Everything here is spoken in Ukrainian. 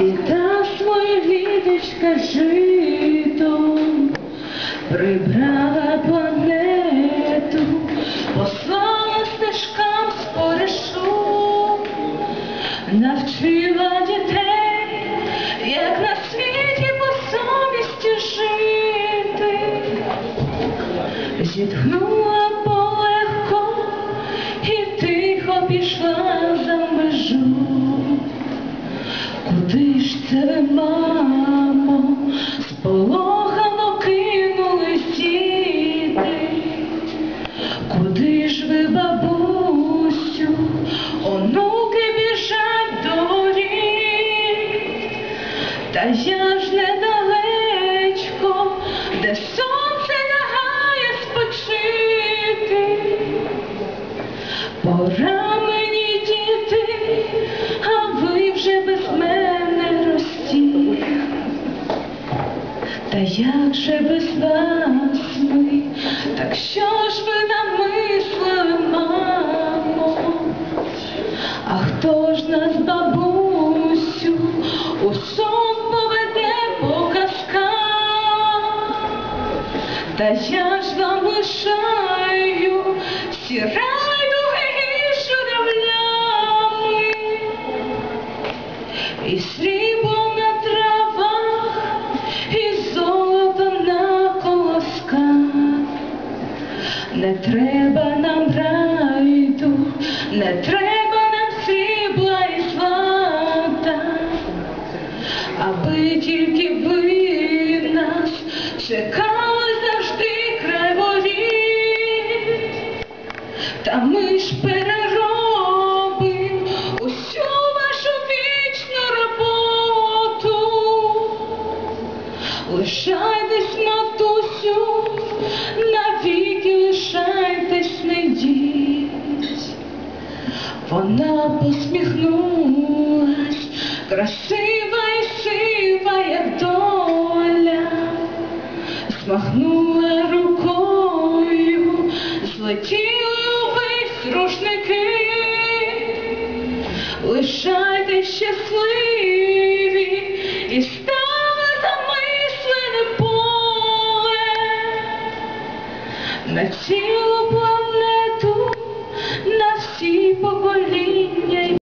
Літа своє літочка житом, прибрала планету, послала стежкам споришу, навчила дітей, як на світі по совісті жити, зітхнула полегко і тихо пішла Куди ж це мамо, сполохано кинули діти? Куди ж ви, бабусю, онуки біжать до воріт? Та я ж недалечко, де сонце лягає спочити. Пора ж нас, бабусю, у сон поведе по казках? Та я ж вам лишаю всі райдуги і журавлями, і срібло на травах, і золото на колосках. Не треба нам райду, не треба аби тільки ви нас чекали завжди край воріт. Та ми ж переробим усю вашу вічну роботу. Лишайтесь, матусю, навіки лишайтесь, не йдіть. Вона посміхнулась, красива махнула рукою, злетіли увесь рушники, лишайте щасливі і стали замислене поле на цілу планету, на всі покоління.